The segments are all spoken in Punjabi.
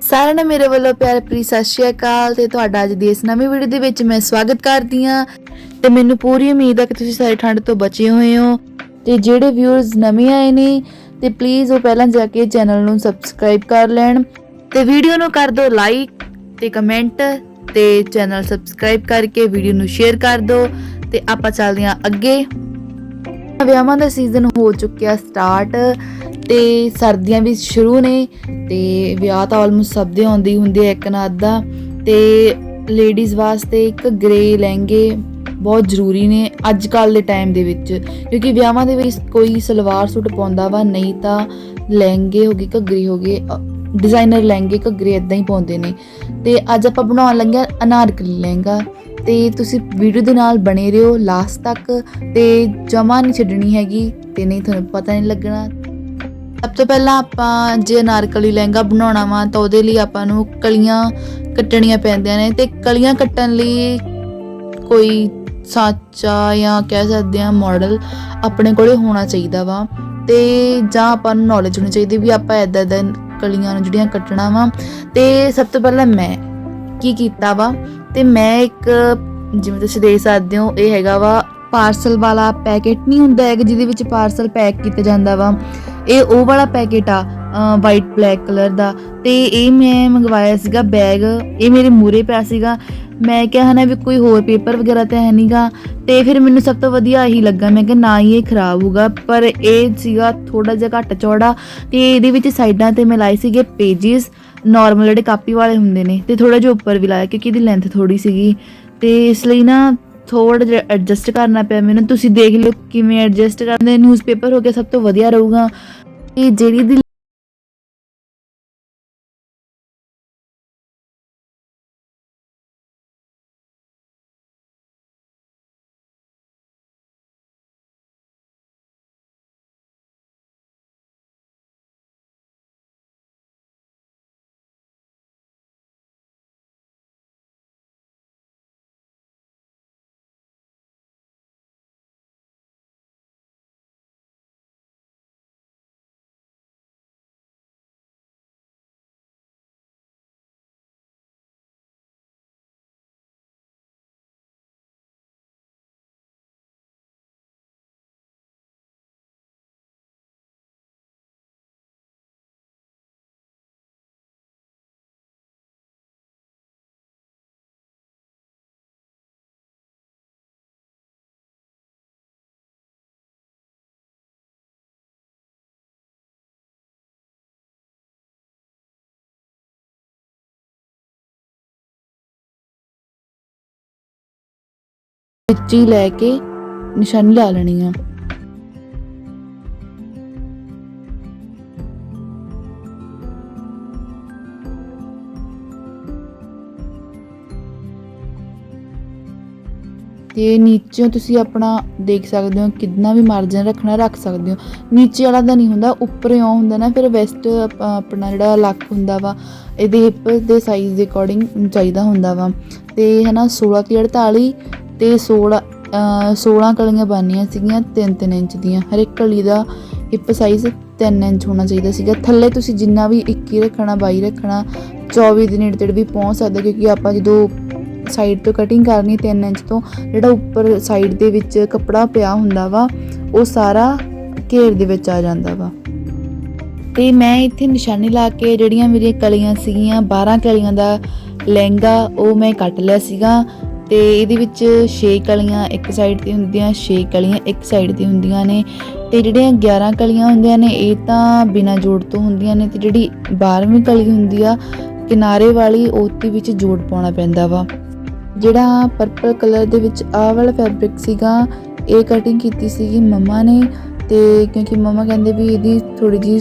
ਸਾਰਿਆਂ ਨੂੰ ਮੇਰੇ ਵੱਲੋਂ ਪਿਆਰ ਭਰੀ ਸਤਿ ਸ਼੍ਰੀ ਅਕਾਲ ਤੇ ਤੁਹਾਡਾ ਅੱਜ ਦੀ ਇਸ ਨਵੀਂ ਵੀਡੀਓ ਦੇ ਵਿੱਚ ਮੈਂ ਸਵਾਗਤ ਕਰਦੀ ਹਾਂ ਤੇ ਮੈਨੂੰ ਪੂਰੀ ਉਮੀਦ ਹੈ ਕਿ ਤੁਸੀਂ ਸਾਰੇ ਠੰਡ ਤੋਂ ਬਚੇ ਹੋਏ ਹੋ ਤੇ ਜਿਹੜੇ ਵਿਊਅਰਸ ਨਵੇਂ ਆਏ ਨੇ ਤੇ ਪਲੀਜ਼ ਉਹ ਪਹਿਲਾਂ ਜਾ ਕੇ ਚੈਨਲ ਨੂੰ ਸਬਸਕ੍ਰਾਈਬ ਕਰ ਲੈਣ ਤੇ ਵੀਡੀਓ ਨੂੰ ਕਰ ਦਿਓ ਲਾਈਕ ਤੇ ਕਮੈਂਟ ਤੇ ਚੈਨਲ ਸਬਸਕ੍ਰਾਈਬ ਕਰਕੇ ਵੀਡੀਓ ਨੂੰ ਸ਼ੇਅਰ ਕਰ ਦਿਓ ਤੇ ਆਪਾਂ ਚੱਲਦੇ ਹਾਂ ਅੱਗੇ। ਵਿਆਹਾਂ ਦਾ ਸੀਜ਼ਨ ਹੋ ਚੁੱਕਿਆ ਸਟਾਰਟ ਤੇ ਸਰਦੀਆਂ ਵੀ ਸ਼ੁਰੂ ਨੇ ਤੇ ਵਿਆਹ ਤਾਂ ਆਲਮੋਸਟ ਸਭ ਦੇ ਆਉਂਦੇ ਹੀ ਹੁੰਦੇ ਆ ਇੱਕ ਨਾ ਅੱਧਾ ਤੇ ਲੇਡੀਜ਼ ਵਾਸਤੇ ਇੱਕ ਗ੍ਰੇ ਲਹਿੰਗੇ ਬਹੁਤ ਜ਼ਰੂਰੀ ਨੇ ਅੱਜ ਕੱਲ ਦੇ ਟਾਈਮ ਦੇ ਵਿੱਚ, ਕਿਉਂਕਿ ਵਿਆਹਾਂ ਦੇ ਵਿੱਚ ਕੋਈ ਸਲਵਾਰ ਸੂਟ ਪਾਉਂਦਾ ਵਾ, ਨਹੀਂ ਤਾਂ ਲਹਿੰਗੇ ਹੋ ਗਏ ਘੱਗਰੇ ਹੋ ਗਏ ਡਿਜ਼ਾਈਨਰ ਲਹਿੰਗੇ ਘੱਗਰੇ ਇਦਾਂ ਹੀ ਪਾਉਂਦੇ ਨੇ। ਤੇ ਅੱਜ ਆਪਾਂ ਬਣਾਉਣ ਲੱਗੇ ਅਨਾਰਕਲੀ ਲਹਿੰਗਾ। ਤੇ ਤੁਸੀਂ ਵੀਡੀਓ ਦੇ ਨਾਲ ਬਣੇ ਰਹੋ ਲਾਸਟ ਤੱਕ ਤੇ ਜਮਾ ਨਹੀਂ ਛੱਡਣੀ ਹੈਗੀ ਤੇ ਨਹੀਂ ਤੁਹਾਨੂੰ ਪਤਾ ਨਹੀਂ ਲੱਗਣਾ। ਸਭ ਤੋਂ ਪਹਿਲਾਂ ਆਪਾਂ ਜੇ ਅਨਾਰਕਲੀ ਲਹਿੰਗਾ ਬਣਾਉਣਾ ਵਾ ਤਾਂ ਉਹਦੇ ਲਈ ਆਪਾਂ ਨੂੰ ਕਲੀਆਂ ਕੱਟਣੀਆਂ ਪੈਂਦੀਆਂ ਨੇ ਤੇ ਕਲੀਆਂ ਕੱਟਣ ਲਈ ਕੋਈ ਸਾਚਾ ਜਾਂ ਕਹਿ ਸਕਦੇ ਆ ਮਾਡਲ ਆਪਣੇ ਕੋਲੇ ਹੋਣਾ ਚਾਹੀਦਾ ਵਾ ਤੇ ਜਾਂ ਆਪਾਂ ਨੂੰ ਨੌਲੇਜ ਹੋਣੀ ਚਾਹੀਦੀ ਵੀ ਆਪਾਂ ਇਦਾਂ ਇਦਾਂ ਕਲੀਆਂ ਨੂੰ ਜਿਹੜੀਆਂ ਕੱਟਣਾ ਵਾ। ਤੇ ਸਭ ਤੋਂ ਪਹਿਲਾਂ ਮੈਂ ਕੀ ਕੀਤਾ ਵਾ ਤੇ ਮੈਂ ਇੱਕ, ਜਿਵੇਂ ਤੁਸੀਂ ਦੇਖ ਸਕਦੇ ਹੋ, ਇਹ ਹੈਗਾ ਵਾ ਪਾਰਸਲ ਵਾਲਾ ਪੈਕੇਟ ਨਹੀਂ ਹੁੰਦਾ ਹੈਗਾ ਜਿਹਦੇ ਵਿੱਚ ਪਾਰਸਲ ਪੈਕ ਕੀਤਾ ਜਾਂਦਾ ਵਾ। ਇਹ ਉਹ ਵਾਲਾ ਪੈਕੇਟ ਆ ਵਾਈਟ ਬਲੈਕ ਕਲਰ ਦਾ। ਤੇ ਇਹ ਮੈਂ ਮੰਗਵਾਇਆ ਸੀਗਾ ਬੈਗ ਇਹ ਮੇਰੇ ਮੂਰੇ ਪਿਆ ਸੀਗਾ। ਮੈਂ ਕਿਹਾ ਹਨਾ ਵੀ ਕੋਈ ਹੋਰ ਪੇਪਰ ਵਗੈਰਾ ਤਾਂ ਹੈ ਨਹੀਂਗਾ ਤੇ ਫਿਰ ਮੈਨੂੰ ਸਭ ਤੋਂ ਵਧੀਆ ਇਹੀ ਲੱਗਾ। ਮੈਂ ਕਿਹਾ ਨਾ ਹੀ ਇਹ ਖਰਾਬ ਹੋਊਗਾ। ਪਰ ਇਹ ਸੀਗਾ ਥੋੜਾ ਜਿਹਾ ਘੱਟ ਚੌੜਾ। ਤੇ ਇਹਦੇ ਵਿੱਚ ਸਾਈਡਾਂ ਤੇ ਮੈਂ ਲਾਏ ਸੀਗੇ ਪੇजेस ਨਾਰਮਲ ਜਿਹੜੇ ਕਾਪੀ ਵਾਲੇ ਹੁੰਦੇ ਨੇ ਤੇ ਥੋੜਾ ਜਿਹਾ ਉੱਪਰ ਵੀ ਲਾਇਆ ਕਿਉਂਕਿ ਇਹਦੀ ਲੈਂਥ ਥੋੜੀ ਸੀਗੀ। ਤੇ ਇਸ ਲਈ ਨਾ ਥੋੜਾ ਜਿਹਾ ਐਡਜਸਟ ਕਰਨਾ ਪਿਆ ਮੈਨੂੰ। ਤੁਸੀਂ ਦੇਖ ਲਿਓ ਕਿਵੇਂ ਐਡਜਸਟ ਕਰਦੇ ਨਿਊਜ਼ਪੇਪਰ ਹੋ ਗਿਆ, ਸਭ ਤੋਂ ਵਧੀਆ ਰਹੂਗਾ। ਇਹ ਜਿਹੜੀ ਦੀ ਵਿੱਚ ਲੈ ਕੇ ਨਿਸ਼ਾਨੀ ਲਾ ਲੈਣੀ ਆ। ਤੇ ਨੀਚੇ ਤੁਸੀਂ ਆਪਣਾ ਦੇਖ ਸਕਦੇ ਹੋ ਕਿੰਨਾ ਵੀ ਮਾਰਜਨ ਰੱਖਣਾ ਰੱਖ ਸਕਦੇ ਹੋ। ਨੀਚੇ ਵਾਲਾ ਤਾਂ ਨਹੀਂ ਹੁੰਦਾ, ਉੱਪਰ ਹੀ ਹੁੰਦਾ ਨਾ, ਫਿਰ ਵੈਸਟ ਆਪਣਾ ਜਿਹੜਾ ਲੱਕ ਹੁੰਦਾ ਵਾ, ਇਹਦੇ ਹਿੱਪ ਦੇ ਸਾਈਜ਼ ਦੇ ਅਕੋਰਡਿੰਗ ਚਾਹੀਦਾ ਹੁੰਦਾ ਵਾ। ਤੇ ਹਨਾ 16 ਕੀ 48 ਤੇ 16 ਅਹ 16 ਕਲੀਆਂ ਬਣਨੀਆਂ ਸੀਗੀਆਂ 3-3 ਇੰਚ ਦੀਆਂ। ਹਰ ਇੱਕ ਕਲੀ ਦਾ ਹਿੱਪ ਸਾਈਜ਼ 3 ਇੰਚ ਹੋਣਾ ਚਾਹੀਦਾ ਸੀਗਾ। ਥੱਲੇ ਤੁਸੀਂ ਜਿੰਨਾ ਵੀ 21 ਰੱਖਣਾ 22 ਰੱਖਣਾ 24 ਦੇ ਨੇੜੇ ਤੇੜੇ ਵੀ ਪਹੁੰਚ ਸਕਦੇ, ਕਿਉਂਕਿ ਆਪਾਂ ਜਦੋਂ ਸਾਈਡ ਤੋਂ ਕਟਿੰਗ ਕਰਨੀ 3 ਇੰਚ ਤੋਂ, ਜਿਹੜਾ ਉੱਪਰ ਸਾਈਡ ਦੇ ਵਿੱਚ ਕੱਪੜਾ ਪਿਆ ਹੁੰਦਾ ਵਾ, ਉਹ ਸਾਰਾ ਘੇਰ ਦੇ ਵਿੱਚ ਆ ਜਾਂਦਾ ਵਾ। ਤੇ ਮੈਂ ਇੱਥੇ ਨਿਸ਼ਾਨੀ ਲਾ ਕੇ ਜਿਹੜੀਆਂ ਮੇਰੀਆਂ ਕਲੀਆਂ ਸੀਗੀਆਂ 12 ਕਲੀਆਂ ਦਾ ਲਹਿੰਗਾ, ਉਹ ਮੈਂ ਕੱਟ ਲਿਆ ਸੀਗਾ। ਤੇ ਇਹਦੇ ਵਿੱਚ 6 ਕਲੀਆਂ ਇੱਕ ਸਾਈਡ ਤੇ ਹੁੰਦੀਆਂ 6 ਕਲੀਆਂ ਇੱਕ ਸਾਈਡ ਤੇ ਹੁੰਦੀਆਂ ਨੇ। ਤੇ ਜਿਹੜੀਆਂ 11 ਕਲੀਆਂ ਹੁੰਦੀਆਂ ਨੇ, ਇਹ ਤਾਂ ਬਿਨਾਂ ਜੋੜ ਤੋਂ ਹੁੰਦੀਆਂ ਨੇ ਤੇ ਜਿਹੜੀ 12ਵੀਂ ਕਲੀ ਹੁੰਦੀ ਆ, ਕਿਨਾਰੇ ਵਾਲੀ, ਉਹਦੇ ਵਿੱਚ ਜੋੜ ਪਾਉਣਾ ਪੈਂਦਾ ਵਾ। ਜਿਹੜਾ ਪਰਪਲ ਕਲਰ ਦੇ ਵਿੱਚ ਆਹ ਵਾਲਾ ਫੈਬਰਿਕ ਸੀਗਾ, ਇਹ ਕਟਿੰਗ ਕੀਤੀ ਸੀਗੀ ਮਮਾ ਨੇ ਤੇ ਕਿਉਂਕਿ ਮਮਾ ਕਹਿੰਦੇ ਵੀ ਇਹਦੀ ਥੋੜੀ ਜੀ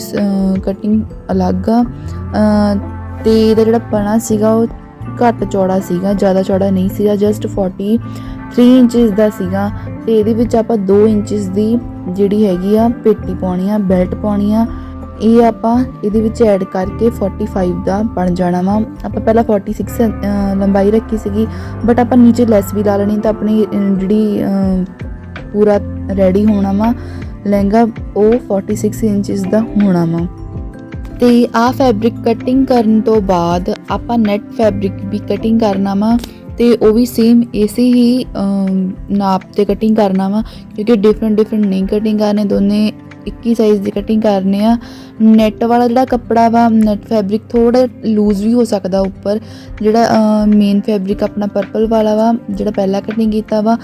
ਕਟਿੰਗ ਅਲੱਗ ਆ। ਅਹ ਤੇ ਇਹਦਾ ਜਿਹੜਾ ਪਣਾ ਸੀਗਾ, ਉਹ ਘੱਟ ਚੌੜਾ ਸੀਗਾ ਜ਼ਿਆਦਾ ਚੌੜਾ ਨਹੀਂ ਸੀਗਾ ਜਸਟ 43 ਇੰਚਸ ਦਾ ਸੀਗਾ। ਤੇ ਇਹਦੇ ਵਿੱਚ ਆਪਾਂ 2 ਇੰਚਸ ਦੀ ਜਿਹੜੀ ਹੈਗੀ ਆ ਪੇਟੀ ਪਾਉਣੀ ਆ ਬੈਲਟ ਪਾਉਣੀ ਆ। ਇਹ ਆਪਾਂ ਇਹਦੇ ਵਿੱਚ ਐਡ ਕਰਕੇ 45 ਦਾ ਬਣ ਜਾਣਾ ਵਾ। ਆਪਾਂ ਪਹਿਲਾਂ 46 ਅਹ, ਲੰਬਾਈ ਰੱਖੀ ਸੀਗੀ ਬਟ ਆਪਾਂ ਨੀਚੇ ਲੈਸ ਵੀ ਲਾ ਲੈਣੀ ਤਾਂ ਆਪਣੀ ਜਿਹੜੀ ਪੂਰਾ ਰੈਡੀ ਹੋਣਾ ਵਾ। ਲਹਿੰਗਾ ਉਹ 46 ਇੰਚਸ ਦਾ ਹੋਣਾ ਵਾ। ਤੇ ਆ ਫੈਬਰਿਕ ਕਟਿੰਗ ਕਰਨ ਤੋਂ ਬਾਅਦ ਆਪਾਂ ਨੈਟ ਫੈਬਰਿਕ ਵੀ ਕਟਿੰਗ ਕਰਨਾ ਵਾ ਤੇ ਉਹ ਵੀ ਸੇਮ ਇਸੇ ਹੀ ਨਾਪ ਤੇ ਕਟਿੰਗ ਕਰਨਾ ਵਾ ਕਿਉਂਕਿ ਡਿਫਰੈਂਟ ਡਿਫਰੈਂਟ ਨਹੀਂ ਕਟਿੰਗ ਕਰਨੇ, ਦੋਨੇ ਇੱਕ ਹੀ ਸਾਈਜ਼ ਦੀ ਕਟਿੰਗ ਕਰਨੇ ਆ। ਨੈਟ ਵਾਲਾ ਜਿਹੜਾ ਕੱਪੜਾ ਵਾ ਨੈਟ ਫੈਬਰਿਕ ਥੋੜਾ ਲੂਜ਼ ਵੀ ਹੋ ਸਕਦਾ ਉੱਪਰ, ਜਿਹੜਾ ਮੇਨ ਫੈਬਰਿਕ ਆਪਣਾ ਪਰਪਲ ਵਾਲਾ ਵਾ, ਜਿਹੜਾ ਪਹਿਲਾਂ ਕਟਿੰਗ ਕੀਤਾ ਵਾ,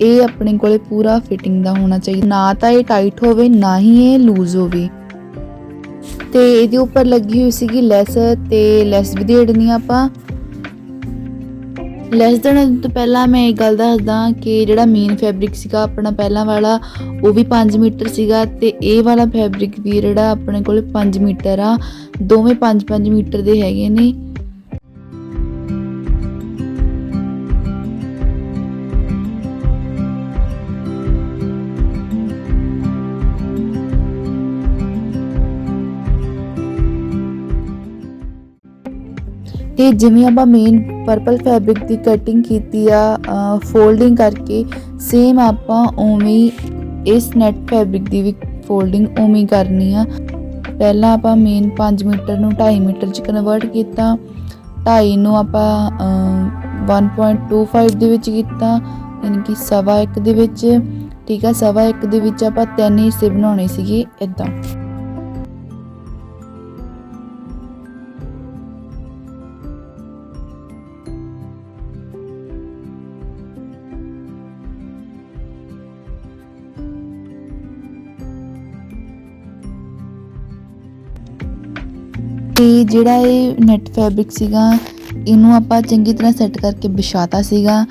ਇਹ ਆਪਣੇ ਕੋਲੇ ਪੂਰਾ ਫਿਟਿੰਗ ਦਾ ਹੋਣਾ ਚਾਹੀਦਾ। ਨਾ ਤਾਂ ਇਹ ਟਾਈਟ ਹੋਵੇ, ਨਾ ਹੀ ਇਹ ਲੂਜ਼ ਹੋਵੇ। ਤੇ ਇਹਦੇ ਉੱਪਰ ਲੱਗੀ ਹੋਈ ਸੀਗੀ ਲੈਸ ਤੇ ਲੈਸ ਵੀ ਦੇੜਨੀ ਆਪਾਂ। ਲੈਸ ਦੇਣ ਤੋਂ ਪਹਿਲਾਂ ਮੈਂ ਇਹ ਗੱਲ ਦੱਸਦਾ ਕਿ ਜਿਹੜਾ ਮੇਨ ਫੈਬਰਿਕ ਸੀਗਾ ਆਪਣਾ ਪਹਿਲਾਂ ਵਾਲਾ, ਉਹ ਵੀ 5 ਮੀਟਰ ਸੀਗਾ ਤੇ ਇਹ ਵਾਲਾ ਫੈਬਰਿਕ ਵੀ ਜਿਹੜਾ ਆਪਣੇ ਕੋਲ 5 ਮੀਟਰ ਆ, ਦੋਵੇਂ 5-5 ਮੀਟਰ ਦੇ ਹੈਗੇ ਨੇ। ਤੇ ਜਿਵੇਂ ਆਪਾਂ ਮੇਨ ਪਰਪਲ ਫੈਬਰਿਕ ਦੀ ਕਟਿੰਗ ਕੀਤੀ ਆ ਫੋਲਡਿੰਗ ਕਰਕੇ ਸੇਮ ਆਪਾਂ ਉਵੇਂ ਇਸ ਨੈਟ ਫੈਬਰਿਕ ਦੀ ਵੀ ਫੋਲਡਿੰਗ ਉਵੇਂ ਕਰਨੀ ਆ। ਪਹਿਲਾਂ ਆਪਾਂ ਮੇਨ 5 ਮੀਟਰ ਨੂੰ 2.5 ਮੀਟਰ ਚ ਕਨਵਰਟ ਕੀਤਾ 2.5 ਨੂੰ ਆਪਾਂ ਅਹ, 1.25 ਦੇ ਵਿੱਚ ਕੀਤਾ ਯਾਨੀ ਕਿ ਸਵਾ ਇੱਕ ਦੇ ਵਿੱਚ। ਠੀਕ ਆ ਸਵਾ ਇੱਕ ਦੇ ਵਿੱਚ ਆਪਾਂ ਤਿੰਨ ਹਿੱਸੇ ਬਣਾਉਣੇ ਸੀਗੇ ਇਦਾਂ ਜਿਹੜਾ ਇਹ ਨੈਟ ਫੈਬਰਿਕ ਸੀਗਾ, ਇਹਨੂੰ ਆਪਾਂ ਚੰਗੀ ਤਰ੍ਹਾਂ ਸੈੱਟ ਕਰਕੇ ਵਿਛਾਤਾ ਸੀਗਾ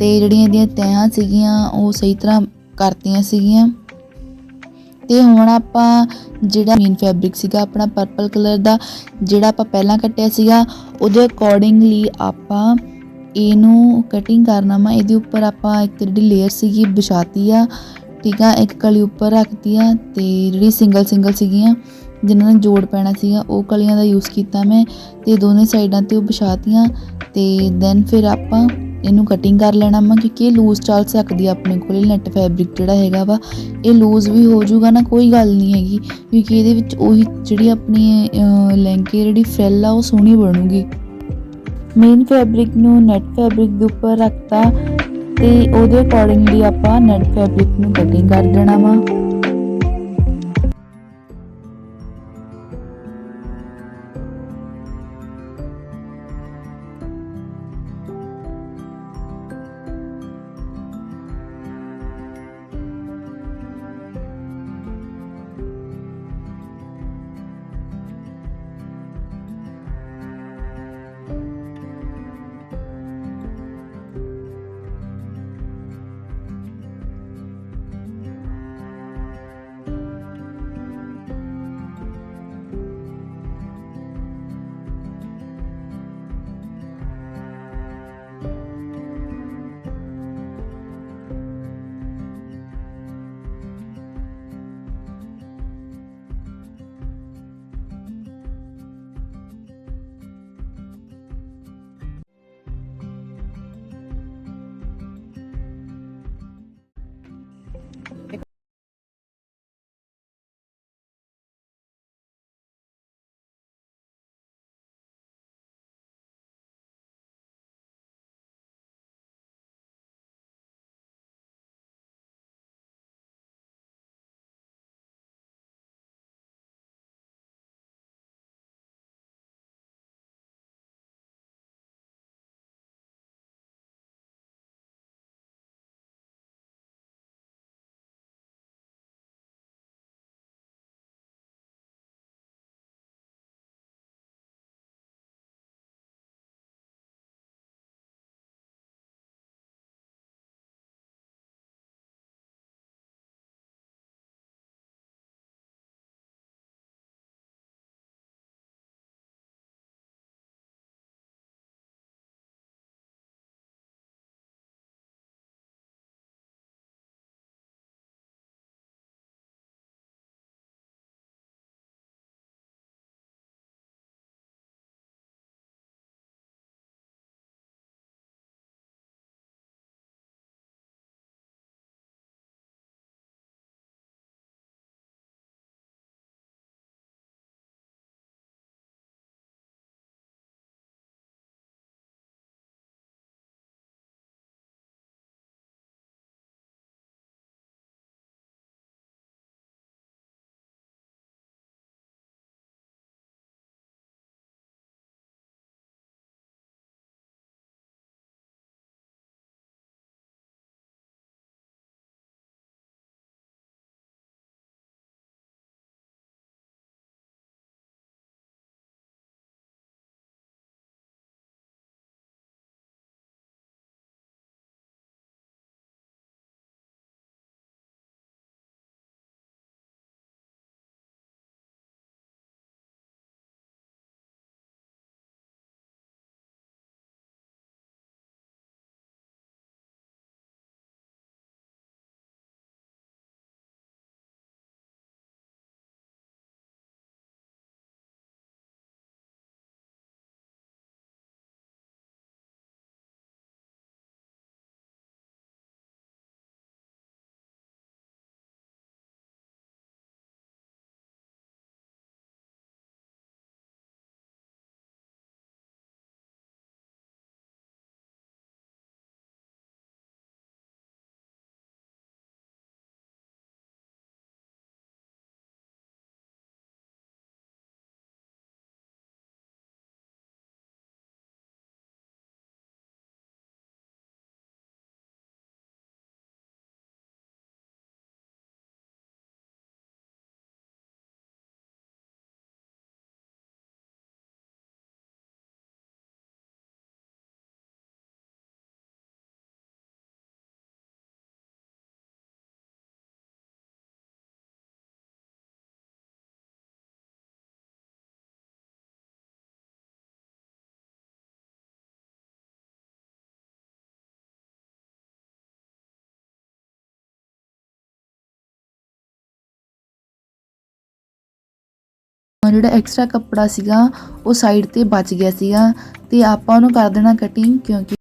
ਤੇ ਜਿਹੜੀਆਂ ਇਹਦੀਆਂ ਤਹਿਾਂ ਸੀਗੀਆਂ, ਉਹ ਸਹੀ ਤਰ੍ਹਾਂ ਕਰਤੀਆਂ ਸੀਗੀਆਂ। ਤੇ ਹੁਣ ਆਪਾਂ ਜਿਹੜਾ ਮੇਨ ਫੈਬਰਿਕ ਸੀਗਾ, ਆਪਣਾ ਪਰਪਲ ਕਲਰ ਦਾ, ਜਿਹੜਾ ਆਪਾਂ ਪਹਿਲਾਂ ਕੱਟਿਆ ਸੀਗਾ, ਉਹਦੇ ਅਕੋਰਡਿੰਗਲੀ ਆਪਾਂ ਇਹਨੂੰ ਕਟਿੰਗ ਕਰਨਾ ਵਾ। ਇਹਦੇ ਉੱਪਰ ਆਪਾਂ ਇੱਕ ਜਿਹੜੀ ਲੇਅਰ ਸੀਗੀ, ਵਿਛਾਤੀ ਆ। ਠੀਕ ਆ, ਇੱਕ ਕਲੀ ਉੱਪਰ ਰੱਖਤੀ ਆ ਤੇ ਜਿਹੜੀ ਸਿੰਗਲ ਸਿੰਗਲ ਸੀਗੀਆਂ। ਜਿਨ੍ਹਾਂ ਨੇ ਜੋੜ ਪੈਣਾ ਸੀਗਾ, ਉਹ ਕਲੀਆਂ ਦਾ ਯੂਜ਼ ਕੀਤਾ ਮੈਂ ਤੇ ਦੋਨੇ ਸਾਈਡਾਂ ਤੇ ਉਹ ਵਿਛਾਤੀਆਂ ਤੇ ਦੈਨ ਫਿਰ ਆਪਾਂ ਇਹਨੂੰ ਕਟਿੰਗ ਕਰ ਲੈਣਾ ਵਾ ਕਿਉਂਕਿ ਇਹ ਲੂਜ਼ ਚੱਲ ਸਕਦੀ ਆ ਆਪਣੇ ਕੋਲ ਨੈਟ ਫੈਬਰਿਕ ਜਿਹੜਾ ਹੈਗਾ ਵਾ, ਇਹ ਲੂਜ਼ ਵੀ ਹੋ ਜਾਊਗਾ ਨਾ, ਕੋਈ ਗੱਲ ਨਹੀਂ ਹੈਗੀ ਕਿਉਂਕਿ ਇਹਦੇ ਵਿੱਚ ਉਹੀ ਜਿਹੜੀ ਆਪਣੀ ਲਹਿੰਗੇ ਜਿਹੜੀ ਫਰਿੱਲ ਆ, ਉਹ ਸੋਹਣੀ ਬਣੂਗੀ। ਮੇਨ ਫੈਬਰਿਕ ਨੂੰ ਨੈਟ ਫੈਬਰਿਕ ਦੇ ਉੱਪਰ ਰੱਖਤਾ ਤੇ ਉਹਦੇ ਅਕੋਰਡਿੰਗਲੀ ਆਪਾਂ ਨੈਟ ਫੈਬਰਿਕ ਨੂੰ ਕਟਿੰਗ ਕਰ ਦੇਣਾ ਵਾ। ਜਿਹੜਾ ਐਕਸਟਰਾ ਕੱਪੜਾ ਸੀਗਾ, ਉਹ ਸਾਈਡ ਤੇ ਬਚ ਗਿਆ ਸੀਗਾ ਤੇ ਆਪਾਂ ਉਹਨੂੰ ਕਰ ਦੇਣਾ ਕਟਿੰਗ ਕਿਉਂਕਿ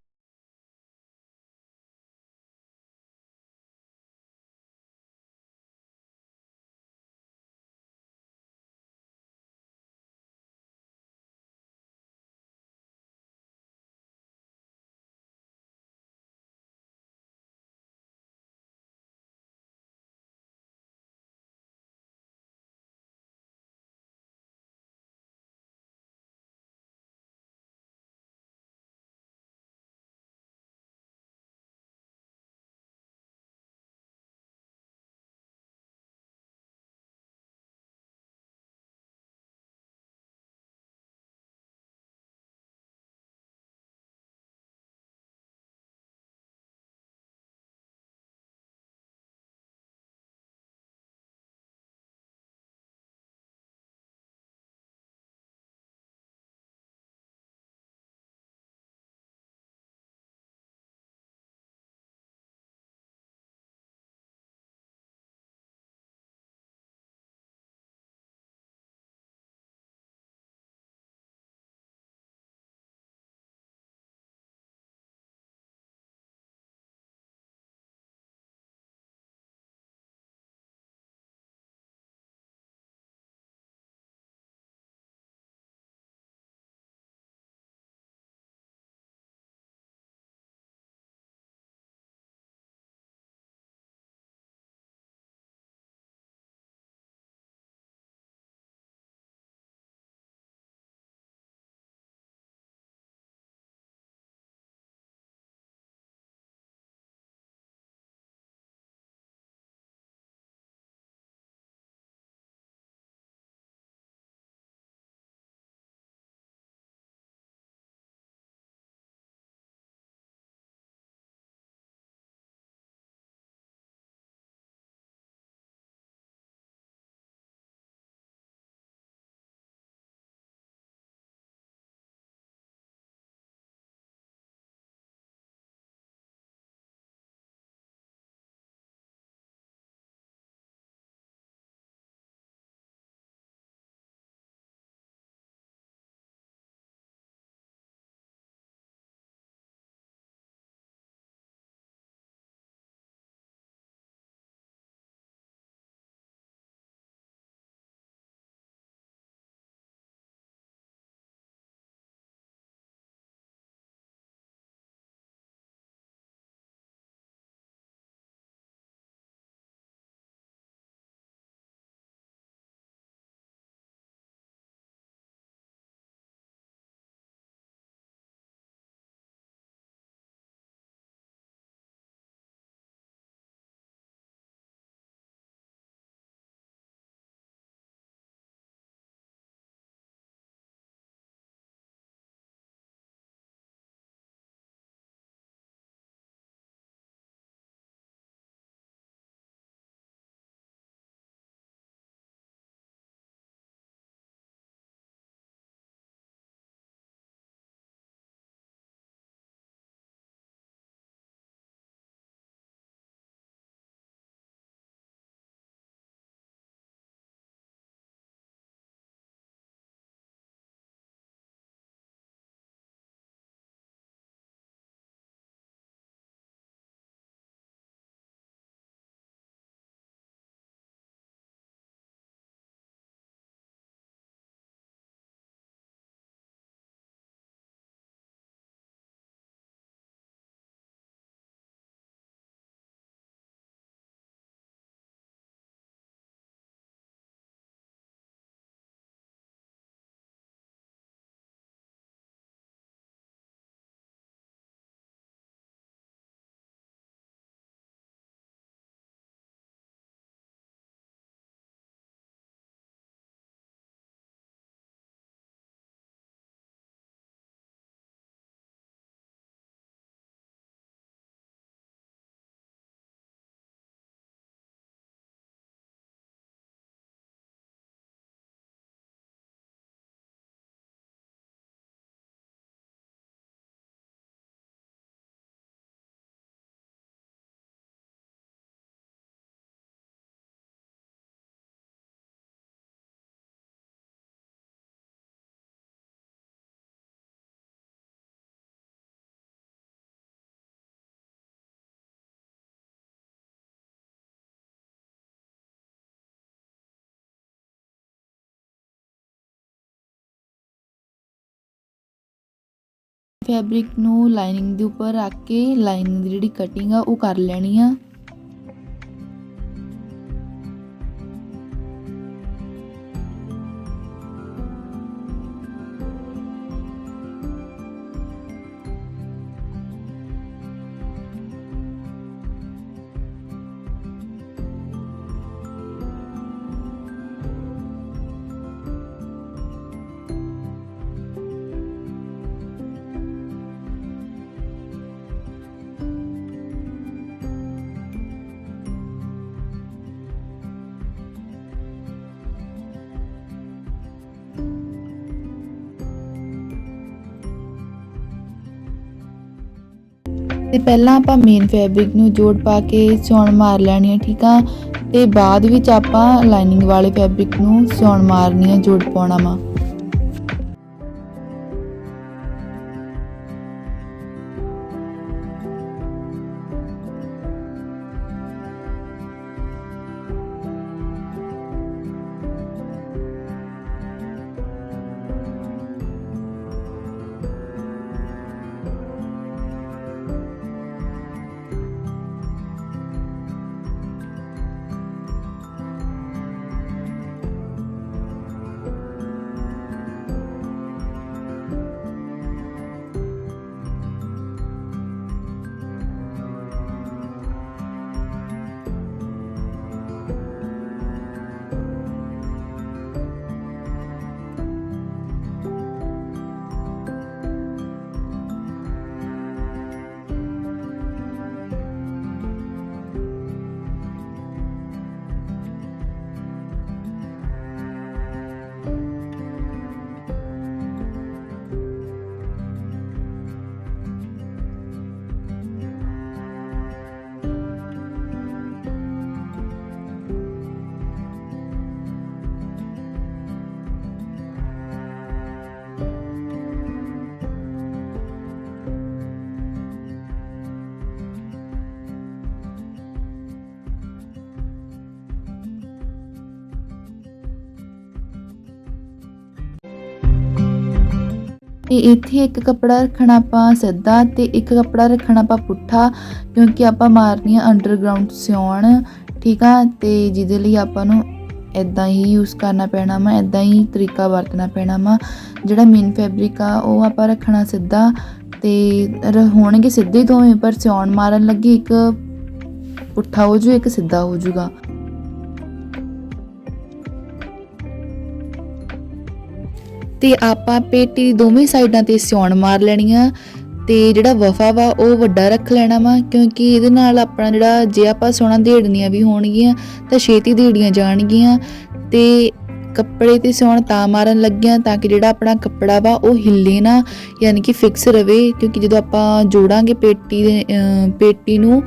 ਫੈਬਰਿਕ ਨੂੰ ਲਾਈਨਿੰਗ ਦੇ ਉੱਪਰ ਰੱਖ ਕੇ ਲਾਈਨਿੰਗ ਦੀ ਜਿਹੜੀ ਕਟਿੰਗ ਆ ਉਹ ਕਰ ਲੈਣੀ ਆ। ਤੇ ਪਹਿਲਾਂ ਆਪਾਂ ਮੇਨ ਫੈਬਰਿਕ ਨੂੰ ਜੋੜ ਪਾ ਕੇ ਸਿਉਣ ਮਾਰ ਲੈਣੀ ਆ, ਠੀਕ ਆ? ਤੇ ਬਾਅਦ ਵਿੱਚ ਆਪਾਂ ਲਾਈਨਿੰਗ ਵਾਲੇ ਫੈਬਰਿਕ ਨੂੰ ਸਿਉਣ ਮਾਰਨੀ ਆ, ਜੋੜ ਪਾਉਣਾ ਵਾ। ਤੇ ਇੱਥੇ ਇੱਕ ਕੱਪੜਾ ਰੱਖਣਾ ਆਪਾਂ ਸਿੱਧਾ ਤੇ ਇੱਕ ਕੱਪੜਾ ਰੱਖਣਾ ਆਪਾਂ ਪੁੱਠਾ, ਕਿਉਂਕਿ ਆਪਾਂ ਮਾਰਨੀ ਆ ਅੰਡਰਗਰਾਉਂਡ ਸਿਉਣ, ਠੀਕ ਆ? ਤੇ ਜਿਹਦੇ ਲਈ ਆਪਾਂ ਨੂੰ ਇਦਾਂ ਹੀ ਯੂਜ਼ ਕਰਨਾ ਪੈਣਾ ਵਾ ਇਦਾਂ ਹੀ ਤਰੀਕਾ ਵਰਤਣਾ ਪੈਣਾ ਵਾ। ਜਿਹੜਾ ਮੇਨ ਫੈਬਰਿਕ ਆ, ਉਹ ਆਪਾਂ ਰੱਖਣਾ ਸਿੱਧਾ ਤੇ ਰ- ਹੋਣਗੇ ਸਿੱਧੇ ਦੋਵੇਂ, ਪਰ ਸਿਉਣ ਮਾਰਨ ਲੱਗੇ ਇੱਕ ਪੁੱਠਾ ਹੋ ਜੂ, ਇੱਕ ਸਿੱਧਾ ਹੋ ਜੂਗਾ। ਤੇ ਆਪਾਂ ਪੇਟੀ ਦੀ ਦੋਵੇਂ ਸਾਈਡਾਂ ਤੇ ਸਿਉਣ ਮਾਰ ਲੈਣੀਆਂ ਤੇ ਜਿਹੜਾ ਵਫਾ ਵਾ ਉਹ ਵੱਡਾ ਰੱਖ ਲੈਣਾ ਵਾ, ਕਿਉਂਕਿ ਇਹਦੇ ਨਾਲ ਆਪਣਾ ਜਿਹੜਾ ਜੇ ਆਪਾਂ ਸੋਨਾ ਢੇੜਨੀਆਂ ਵੀ ਹੋਣਗੀਆਂ ਤਾਂ ਛੇਤੀ ਢੇੜੀਆਂ ਜਾਣਗੀਆਂ ਤੇ ਕੱਪੜੇ ਤੇ ਸਿਉਣ ਤਾਂ ਮਾਰਨ ਲੱਗਿਆ ਤਾਂ ਕਿ ਜਿਹੜਾ ਆਪਣਾ ਕੱਪੜਾ ਵਾ ਉਹ ਹਿੱਲੇ ਨਾ, ਯਾਨੀ ਕਿ ਫਿਕਸ ਰਵੇ, ਕਿਉਂਕਿ ਜਦੋਂ ਆਪਾਂ ਜੋੜਾਂਗੇ ਪੇਟੀ ਦੇ ਪੇਟੀ ਨੂੰ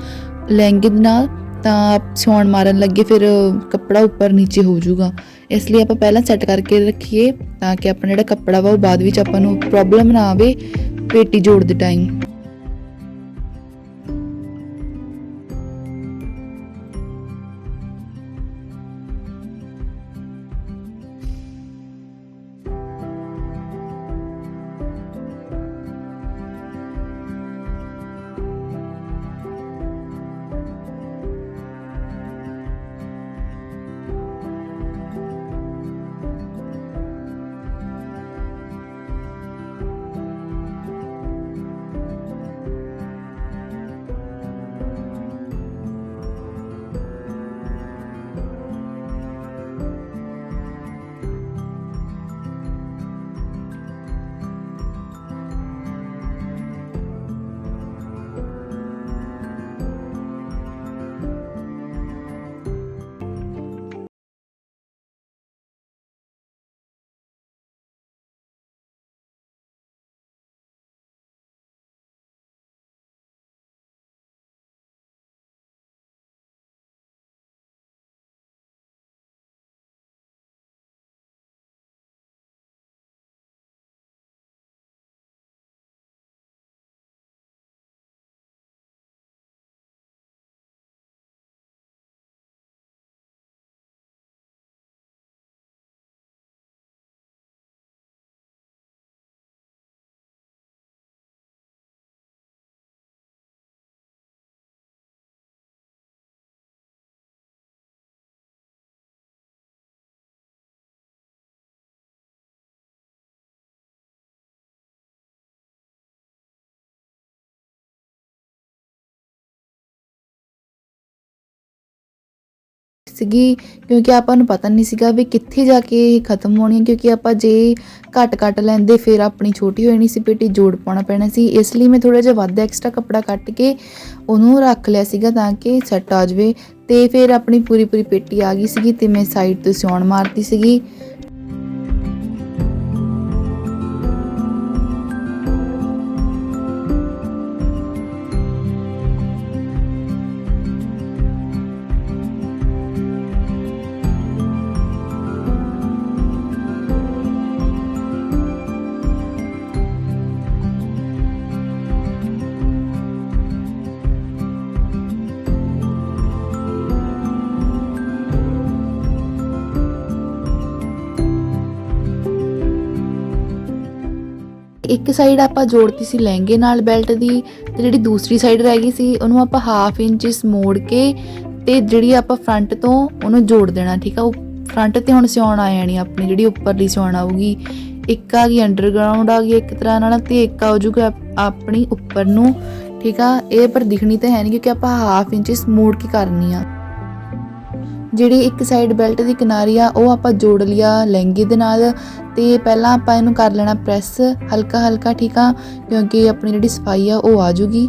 ਲਹਿੰਗੇ ਨਾਲ ਤਾਂ ਸਿਉਣ ਮਾਰਨ ਲੱਗੇ ਫਿਰ ਕੱਪੜਾ ਉੱਪਰ ਨੀਚੇ ਹੋ ਜਾਊਗਾ। ਇਸ ਲਈ ਆਪਾਂ ਪਹਿਲਾਂ ਸੈੱਟ ਕਰਕੇ ਰੱਖੀਏ ਤਾਂ ਕਿ ਆਪਣਾ ਜਿਹੜਾ ਕੱਪੜਾ ਵਾ ਉਹ ਬਾਅਦ ਵਿੱਚ ਆਪਾਂ ਨੂੰ ਪ੍ਰੋਬਲਮ ਨਾ ਆਵੇ ਪੇਟੀ ਜੋੜਦੇ ਟਾਈਮ ਸੀਗੀ, ਕਿਉਂਕਿ ਆਪਾਂ ਨੂੰ ਪਤਾ ਨਹੀਂ ਸੀਗਾ ਵੀ ਕਿੱਥੇ ਜਾ ਕੇ ਇਹ ਖਤਮ ਹੋਣੀ ਹੈ, ਕਿਉਂਕਿ ਆਪਾਂ ਜੇ ਘੱਟ ਕੱਟ ਲੈਂਦੇ, ਫਿਰ ਆਪਣੀ ਛੋਟੀ ਹੋ ਜਾਣੀ ਸੀ, ਪੇਟੀ ਜੋੜ ਪਾਉਣਾ ਪੈਣਾ ਸੀ। ਇਸ ਲਈ ਮੈਂ ਥੋੜਾ ਜਿਹਾ ਵੱਧ ਐਕਸਟਰਾ ਕੱਪੜਾ ਕੱਟ ਕੇ ਉਹਨੂੰ ਰੱਖ ਲਿਆ ਸੀਗਾ ਤਾਂ ਕਿ ਸੈੱਟ ਆ ਜਾਵੇ ਤੇ ਫਿਰ ਆਪਣੀ ਪੂਰੀ ਪੂਰੀ ਪੇਟੀ ਆ ਗਈ ਸੀਗੀ ਤੇ ਮੈਂ ਸਾਈਡ ਤੋਂ ਸਿਉਣ ਮਾਰਤੀ ਸੀਗੀ। ਇੱਕ ਸਾਈਡ ਆਪਾਂ ਜੋੜਤੀ ਸੀ ਲਹਿੰਗੇ ਨਾਲ ਬੈਲਟ ਦੀ ਤੇ ਜਿਹੜੀ ਦੂਸਰੀ ਸਾਈਡ ਰਹਿ ਗਈ ਸੀ, ਉਹਨੂੰ ਆਪਾਂ ਹਾਫ ਇੰਚਸ ਮੋੜ ਕੇ ਤੇ ਜਿਹੜੀ ਆਪਾਂ ਫਰੰਟ ਤੋਂ ਉਹਨੂੰ ਜੋੜ ਦੇਣਾ, ਠੀਕ ਆ? ਉਹ ਫਰੰਟ ਤੇ ਹੁਣ ਸਿਉਣ ਆ ਜਾਣੀ ਆਪਣੀ, ਜਿਹੜੀ ਉੱਪਰਲੀ ਸਿਉਣ ਆਊਗੀ। ਇੱਕ ਆ ਗਈ ਅੰਡਰਗਰਾਉਂਡ ਆ ਗਈ ਇੱਕ ਤਰ੍ਹਾਂ ਨਾਲ ਤੇ ਇੱਕ ਆ ਜਾਊਗਾ ਆਪਣੀ ਉੱਪਰ ਨੂੰ, ਠੀਕ ਆ? ਇਹ ਪਰ ਦਿਖਣੀ ਤਾਂ ਹੈ ਨਹੀਂ ਕਿਉਂਕਿ ਆਪਾਂ ਹਾਫ ਇੰਚਸ ਮੋੜ ਕੇ ਕਰਨੀ ਆ। ਜਿਹੜੀ ਇੱਕ ਸਾਈਡ ਬੈਲਟ ਦੀ ਕਿਨਾਰੀ ਆ, ਉਹ ਆਪਾਂ ਜੋੜ ਲਿਆ ਲਹਿੰਗੇ ਦੇ ਨਾਲ ਤੇ ਪਹਿਲਾਂ ਆਪਾਂ ਇਹਨੂੰ ਕਰ ਲੈਣਾ ਪ੍ਰੈਸ ਹਲਕਾ ਹਲਕਾ ਠੀਕ ਆ? ਕਿਉਂਕਿ ਆਪਣੀ ਜਿਹੜੀ ਸਫ਼ਾਈ ਆ, ਉਹ ਆ ਜੂਗੀ।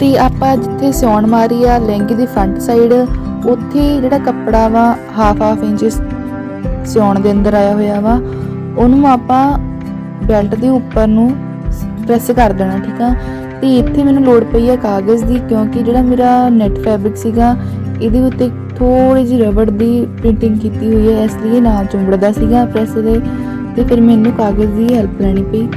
ਤੇ ਆਪਾਂ ਜਿੱਥੇ ਸਿਉਣ ਮਾਰੀ ਆ, ਲਹਿੰਗੇ ਦੀ ਫਰੰਟ ਸਾਈਡ ਉੱਥੇ ਜਿਹੜਾ ਕੱਪੜਾ ਵਾ ਹਾਫ ਹਾਫ ਇੰਚਸ ਸਿਉਣ ਦੇ ਅੰਦਰ ਆਇਆ ਹੋਇਆ ਵਾ, ਉਹਨੂੰ ਆਪਾਂ ਬੈਲਟ ਦੇ ਉੱਪਰ ਨੂੰ ਪ੍ਰੈਸ ਕਰ ਦੇਣਾ, ਠੀਕ ਆ? ਤੇ ਇੱਥੇ ਮੈਨੂੰ ਲੋੜ ਪਈ ਆ ਕਾਗਜ਼ ਦੀ, ਕਿਉਂਕਿ ਜਿਹੜਾ ਮੇਰਾ ਨੈਟ ਫੈਬਰਿਕ ਸੀਗਾ, ਇਹਦੇ ਉੱਤੇ ਥੋੜੀ ਜਿਹੀ ਰਬੜ ਦੀ ਪ੍ਰਿੰਟਿੰਗ ਕੀਤੀ ਹੋਈ ਹੈ ਇਸ ਲਈ ਇਹ ਨਾ ਚੁੰਬੜਦਾ ਸੀਗਾ ਪ੍ਰੈਸ ਦੇ, ਤੇ ਫਿਰ ਮੈਨੂੰ ਕਾਗਜ਼ ਦੀ ਹੈਲਪ ਲੈਣੀ ਪਈ।